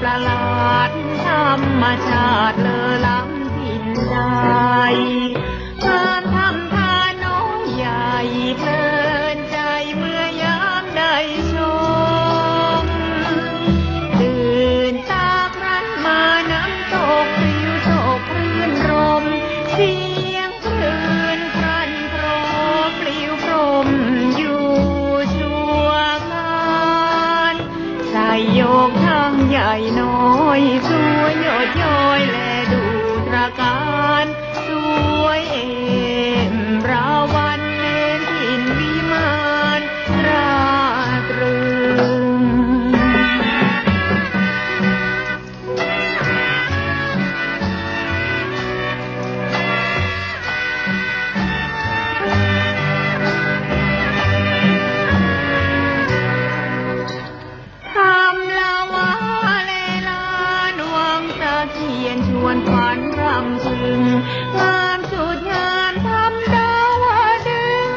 ประหลาดธรรมชาติเลอล้ำถิ่นใดงานทำทานน้องใหญ่เพลินใจเมื่อยามได้ชม ตื่นตาครั้นมาน้ำตกปลิวตกรื่นรมเสียงคลื่นพรันโปรปลิวพรมอยู่ชั่วการใส่โยกางใหญ่น้อยสวยยอดย้อยแล วนขวัญรำซึงงามสุดงามทำดาวดึง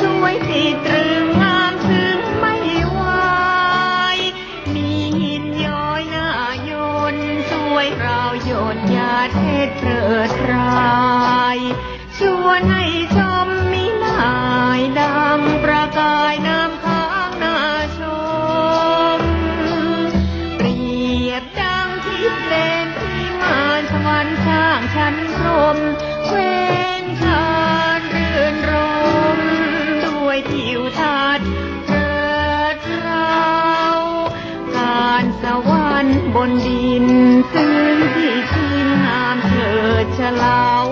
สวยติดตรึงงามซึ้งไม่ไหวมีหินย้อยหน้ายนสวยเราโยนยาเทศเพลิดรายชวนให้ชม พรมเว้นชานรื่นรมด้วยทิวทัศน์เกิดเราการสวรรค์บนดินซึ่งที่ทิมงามเถิดเฉลาว